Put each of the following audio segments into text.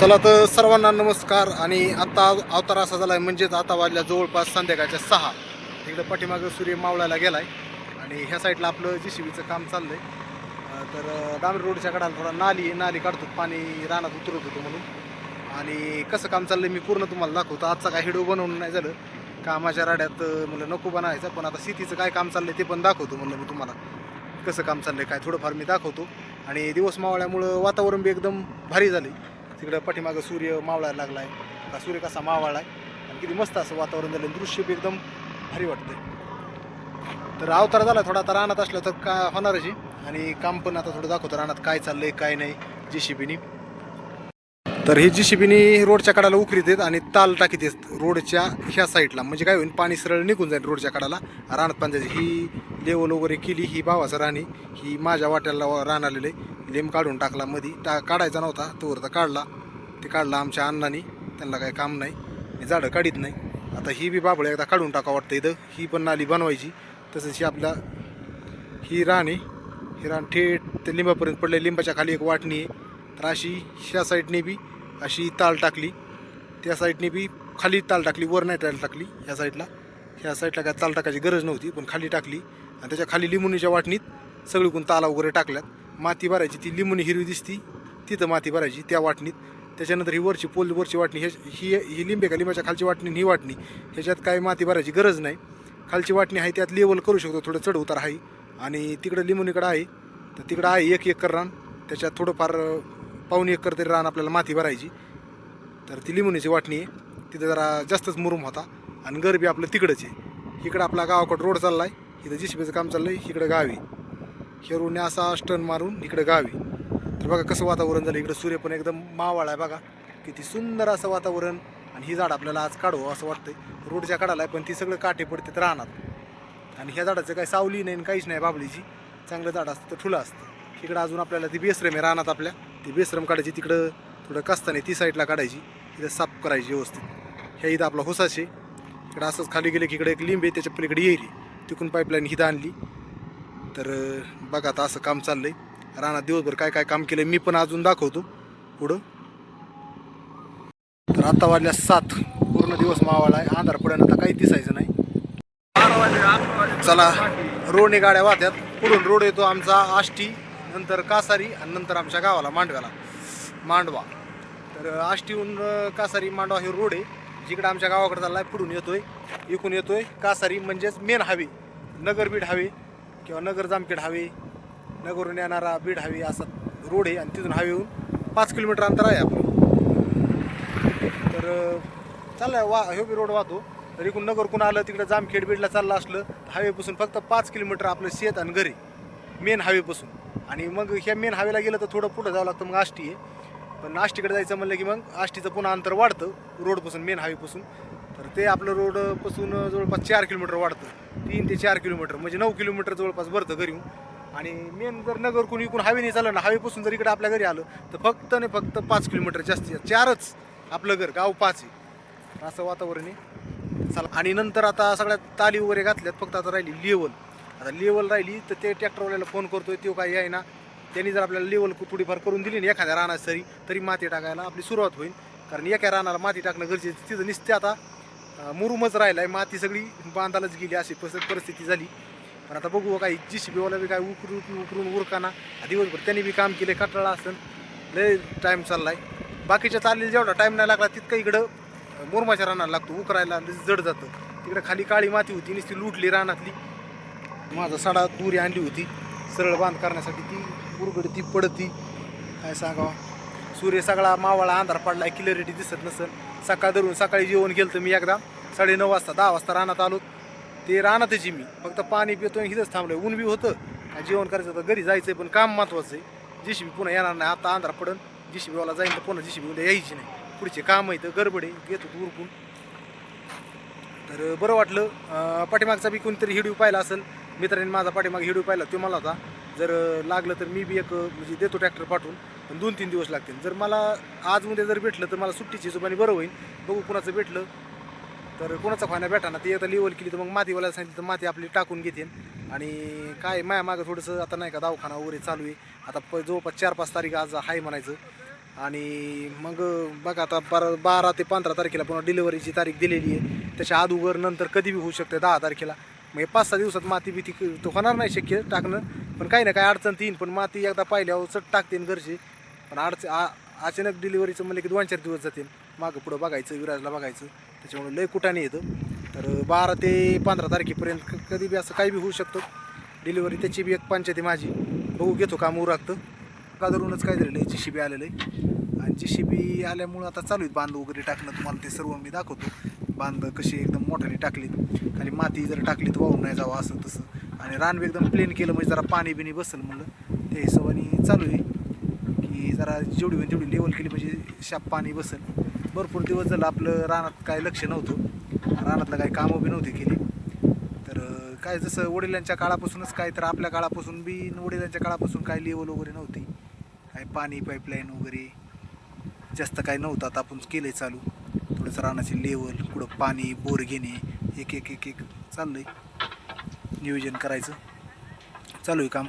चला तर सर्वांना नमस्कार आणि आता अवतार असा झाला आहे म्हणजेच आता वाजल्या जवळपास संध्याकाळच्या सहा. तिकडं पाठीमागं सूर्य मावळायला आहे आणि ह्या साईडला आपलं जी सी बीचं काम चाललं आहे तर डांबरी रोडच्या कडाला थोडा नाली आहे नाली काढतो पाणी रानात उतरत होतो म्हणून. आणि कसं काम चाललं मी पूर्ण तुम्हाला दाखवतो. आजचा काय हिडो बनवून नाही झालं. कामाच्या राड्यात म्हणलं नको बनायचं पण आता शेतीचं काय काम चाललं ते पण दाखवतो म्हणलं मी तुम्हाला. कसं काम चाललंय काय थोडंफार मी दाखवतो. आणि दिवस मावळ्यामुळं वातावरण बी एकदम भारी झाले तिकडं पाठीमागं सूर्य मावळायला लागला आहे का सूर्य कसा मावळला आहे आणि किती मस्त असं वातावरण झालं दृश्य बी एकदम भारी वाटतंय. तर अवतार झाला थोडा आता रानात असलं तर का होणारच आहे आणि काम पण आता थोडं दाखवतो रानात काय चाललंय काय नाही जी सी तर ही जी सी रोडच्या कडाला उकरीत देत आणि ताल टाकीत देत रोडच्या ह्या साईडला. म्हणजे काय होईल पाणी सरळ निघून जाईल रोडच्या कडाला. रानात पाण्याची ही लेवल वगैरे केली ही भावाचं राणी ही माझ्या वाट्याला रान आलेलं आहे. लेम काढून टाकला मधी टा काढायचा नव्हता तोवर तर काढला. ते काढलं आमच्या अण्णांनी. त्यांना काही काम नाही. मी झाडं काढीत नाही. आता ही बी बाबळ एकदा काढून टाका वाटतं इथं. ही पण नाली बनवायची. तसंच ही आपल्या ही रान आहे ही रान थेट ते लिंबापर्यंत पडले लिंबाच्या खाली एक वाटणी आहे. तर अशी ह्या साईडने बी अशी ताल टाकली. त्या साईडने बी खाली ताल टाकली. वर नाही ताल टाकली. ह्या साईडला. ह्या साईडला काय ताल टाकायची गरज नव्हती. पण खाली टाकली. आणि त्याच्याखाली लिंबुनीच्या वाटणीत सगळीकडून ताला वगैरे टाकल्यात. माती भरायची ती लिंबुनी हिरवी दिसती. तिथं माती भरायची त्या वाटणीत. त्याच्यानंतर ही वरची पोल वरची वाटणी हे ही ही लिंबे का लिंबाच्या खालची वाटणी ही वाटणी ह्याच्यात काय माती भरायची गरज नाही. खालची वाटणी आहे त्यात लेवल करू शकतो थोडं चढ उतार आहे. आणि तिकडं लिंबुनीकडं आहे तर तिकडं आहे एक एकर रान. त्याच्यात थोडंफार पाऊन एकर तरी रान आपल्याला माती भरायची. तर ती लिंबुनीची वाटणी आहे. तिथं जरा जास्तच मुरुम होता आणि गरबी आपलं तिकडंच आहे. इकडं आपला गावाकडं रोड चालला आहे इथं जीसीबीचं काम चाललं आहे इकडं गावी. हेरूने असा स्टन मारून इकडं गावी. तर बघा कसं वातावरण झालं. इकडं सूर्य पण एकदम मावाळ आहे बघा. किती सुंदर असं वातावरण. आणि ही झाड आपल्याला आज काढू असं वाटतंय. रोडच्या काढायला आहे पण ती सगळं काटे पडते राहणार आणि ह्या झाडाचं काही सावली नाही आणि काहीच नाही बाबलीची. चांगलं झाड असतं तर ठुलं असतं. इकडं अजून आपल्याला ती बेसरम आहे राहणार आपल्या. ती बेसरम काढायची तिकडं थोडं कस्ताने ती साईडला काढायची. इथं साफ करायची व्यवस्थित. ह्या इथं आपला हुसाशे इकडं असंच खाली गेले की इकडे एक लिंब आहे त्याच्या पलीकडे येईल. तिकून पाईपलाईन हिथं आणली. तर बघा आता असं काम चाललं आहे रानात दिवसभर काय काय काम केलं मी पण अजून दाखवतो पुढं. तर आता वाजल्या सात. पूर्ण दिवस मावाला आहे. आधार पडेल आता काही दिसायचं नाही. चला रोडने गाड्या वाहत्यात. पुढून रोड येतो आमचा आष्टी नंतर कासारी आणि नंतर आमच्या गावाला मांडव्याला. मांडवा. तर आष्टीहून कासारी मांडवा हे रोड आहे. जिकडे आमच्या गावाकडे चाललाय पुढून येतोय. इकून येतोय कासारी म्हणजेच मेन हावे नगरबीड हवे हावे किंवा नगर जामखेड हावे नगरून येणारा बीड हावे असा रोड आहे आणि तिथून हावेहून पाच किलोमीटर अंतर आहे आपलं. तर अं, चाललाय वा हे बी रोड वाहतो. तर इकडून नगर कुणा आलं तिकडे जामखेड बीडला चाललं असलं तर हायवेपासून फक्त पाच किलोमीटर आपलं शेत आणि घरी मेन हायवेपासून. आणि मग ह्या मेन हायवेला गेलं तर थोडं पुढं जावं लागतं मग आष्टी आहे. पण आष्टीकडे जायचं म्हणलं की मग आष्टीचं पुन्हा अंतर वाढतं रोडपासून मेन हायवेपासून. तर ते आपलं रोडपासून जवळपास चार किलोमीटर वाढतं. तीन ते चार किलोमीटर म्हणजे नऊ किलोमीटर जवळपास भरतं घरी येऊन. आणि मेन जर नगर कोणी इकडून हायवेने चाललं ना हायवेपासून जर इकडे आपल्या घरी आलं तर फक्त आणि फक्त पाच किलोमीटर जास्तीत चारच आपलं घर गाव पाच आहे. असं वातावरण आहे. चला आणि नंतर आता सगळ्यात ताली वगैरे घातल्यात फक्त आता राहिली लेवल आता लेवल राहिली तर ते ट्रॅक्टरवाल्याला फोन करतोय तो काही आहे ना त्यांनी जर आपल्याला लेवल थोडीफार करून दिली ना एखाद्या रानात सरी तरी माती टाकायला आपली सुरुवात होईल. कारण एका रानाला माती टाकणं गरजेचं तिथं निसते आता मुरुमच राहिला आहे माती सगळी बांधालाच गेली अशी परिस्थिती झाली. पण आता बघू काही जी सी बीवाला बी काय उकरू उकरून उरकाना. दिवसभर त्यांनी बी काम केलं कटाळा असेल लय टाईम चाललाय. बाकीच्या चाललेला जेवढा टाईम नाही लागला तितकं इकडं मोरमाच्या रानाला लागतो उकरायला लय जड जातं. तिकडं खाली काळी माती होती नुसती लुटली रानातली. माझा सडा दुरी आणली होती सरळ बांध करण्यासाठी ती उरगडती पडती. काय सांगावा? सूर्य सगळा मावळा अंधार पडला क्लिअरिटी दिसत नसेल सकाळ धरून सकाळी जेवण गेलं तर मी एकदा. साडे नऊ वाजता दहा वाजता रानात आलो. ते रानातच आहे मी फक्त पाणी पितो हिथंच थांबलोय. ऊन बी होतं आणि जेवण करायचं होतं. घरी जायचं पण काम महत्वाचं आहे. जी बी पुन्हा येणार नाही. आता अंधार पडन. जी बीवाला जाईन तर पुन्हा जी सी बी यायची नाही. पुढचे काम आहे तर गडबड आहे. येतो उरकून. तर बरं वाटलं. पाठीमागचा बी कोणतरी हिडिओ पाहिला असेल. मित्रांनी माझा पाठीमाग हिडिओ पाहिला तो मला होता. जर लागलं तर मी बी एक म्हणजे देतो ट्रॅक्टर पाठवून. पण दोन तीन दिवस लागतील. जर मला आज उद्या जर भेटलं तर मला सुट्टीची हिशोबाने बरं होईल. बघू कुणाचं भेटलं. तर कोणाचा फायना भेटा ना ती आता लेवल केली तर मग मातीवाल्याला सांगितलं तर माती आपली टाकून घेतील आणि काय माया मागं थोडंसं आता नाही का दवाखाना वगैरे चालू आहे. आता प जवळपास चार पाच तारीख आज आहे म्हणायचं. आणि मग बघा आता बारा बारा ते पंधरा तारखेला पुन्हा डिलिव्हरीची तारीख दिलेली आहे. त्याच्या अगोदर नंतर कधी बी होऊ शकते दहा तारखेला. मग हे पाच सहा दिवसात माती भीती तो होणार नाही शक्य टाकणं. पण काही ना काही अडचण तीन पण माती एकदा पाहिल्यावर चट टाकतील घरचे. पण अडचण आ अचानक डिलिव्हरीचं म्हणलं की दोन चार दिवस जातील मागं पुढं बघायचं विराजला बघायचं. त्याच्यामुळे लय कुठाने येतं तर बारा ते पंधरा तारखेपर्यंत कधी बी असं काही बी होऊ शकतं. डिलिव्हरी त्याची बी एक पंचायती माझी. बघू घेतो काम उरागतं कादरूनच काय झालेलं आहे जी शी बी आलेलं आहे. आणि जी शी बी आल्यामुळं आता चालू आहेत बांध वगैरे टाकणं. तुम्हाला ते सर्व मी दाखवतो. बांध कशी एकदम मोठ्याने टाकलीत. खाली माती जर टाकली तर वाहून नाही जावं असं तसं. आणि रानवे एकदम प्लेन केलं म्हणजे जरा पाणी बिणी बसेल म्हणलं. त्या हिशोबाने चालू आहे. की जरा जेवढी होईल तेवढी लेवल केली म्हणजे शाप पाणी बसेल. भरपूर दिवस झालं आपलं रानात काय लक्ष नव्हतं. रानातलं काही कामं बी नव्हती केली. तर काय जसं वडिलांच्या काळापासूनच काय तर आपल्या काळापासून बी वडिलांच्या काळापासून काय लेवल वगैरे नव्हती. काय पाणी पाईपलाईन वगैरे जास्त काय नव्हतं. आता आपण केलंय चालू. थोडंसं रानाची लेवल कुठं पाणी बोर घेणे एक एक एक एक चाललंय. नियोजन करायचं. चालू आहे काम.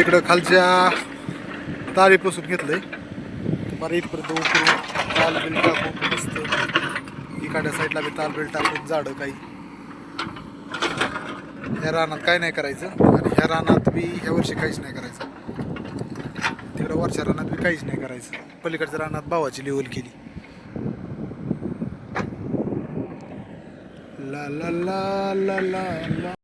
तिकडं खालच्या तारीपासून घेतलं आहे तुम्हाला इथपर्यंत उतरून तालबेल टाकून मस्त इकडच्या साईडला बी तालबेल टाकून झाडं काही. ह्या रानात काय नाही करायचं आणि ह्या रानात बी ह्या वर्षी काहीच नाही करायचं. तिकडं वरच्या रानात बी काहीच नाही करायचं. पलीकडच्या रानात भावाची लेवल केली. ला ला ला ला ला.